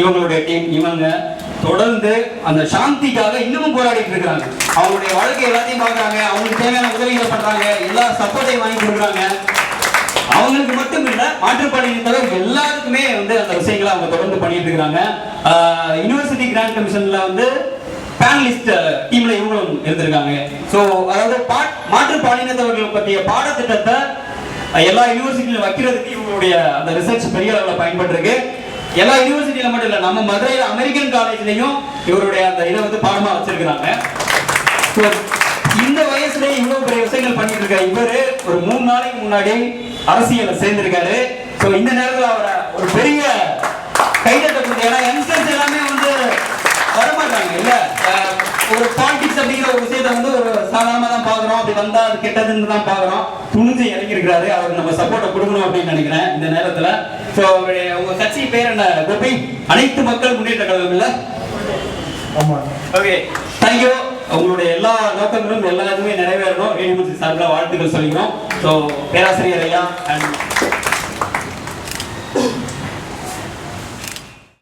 இவங்களுடைய டீம் இவங்க தொடர்ந்து அந்த சாந்திக்காக இன்னமும் போராடிட்டு இருக்காங்க அவங்களுடைய வாழ்க்கை எல்லாத்தையும் பார்க்குறாங்க. அவங்களுக்கு தேவையான உதவிகளை பண்ணுறாங்க எல்லா சப்போர்ட்டையும் வாங்கி கொடுக்குறாங்க. அவங்களுக்கு மட்டும் இல்லை மாற்றுப்பாளையம் தவிர எல்லாருக்குமே வந்து அந்த விஷயங்களை அவங்க தொடர்ந்து பண்ணிட்டு இருக்காங்க யுனிவர்சிட்டி கிராண்ட் கமிஷன்ல வந்து பேனலிஸ்ட் டீம்ல இவங்களும் இருந்திருக்காங்க. ஸோ அதாவது பாட் மாற்றுப்பாலினத்தவர்கள் பற்றிய பாடத்திட்டத்தை எல்லா யூனிவர்சிட்டியிலும் வைக்கிறதுக்கு இவங்களுடைய அந்த ரிசர்ச் பெரிய அளவில் பயன்பட்டிருக்கு. எல்லா யூனிவர்சிட்டியில மட்டும் இல்ல நம்ம மதுரையில் அமெரிக்கன் காலேஜ்லயும் இவருடைய அந்த இதை வந்து பாடமா வச்சிருக்கிறாங்க. இந்த வயசுல இவ்வளவு பெரிய விஷயங்கள் பண்ணிட்டு இருக்காரு. இவரு ஒரு மூணு நாளைக்கு முன்னாடி அரசியல சேர்ந்திருக்காரு. சோ இந்த நேரத்துல அவரை ஒரு பெரிய கைதட்ட கொடுத்து ஏன்னா யங்ஸ்டர்ஸ் எல்லாமே வந்து வரமாட்டாங்க. இல்ல ஒரு பாலிடிக்ஸ் அப்படிங்கிற ஒரு விஷயத்தை வந்து ஒரு சாதாரணமா தான் பாக்குறோம் அப்படி வந்தா அது கெட்டதுன்னு தான் பாக்குறோம் துணிஞ்சு இறங்கி இருக்கிறாரு அவருக்கு நம்ம சப்போர்ட்டை கொடுக்கணும் அப்படின்னு நினைக்கிறேன் இந்த நேரத்துல. சோ அவருடைய உங்க கட்சி பேர் என்ன? கோபி? அனைத்து மக்கள் முன்னேற்ற கழகம் இல்ல ஆமா. ஓகே. Thank you. உங்களுடைய எல்லா நோக்கங்களும் எல்லா இதுவுமே நிறைவேறணும். ரேடியோ சார்பில் வாழ்த்துக்கள் சொல்லிக்கிறோம். ஸோ பேராசிரியர் ஐயா அண்ட்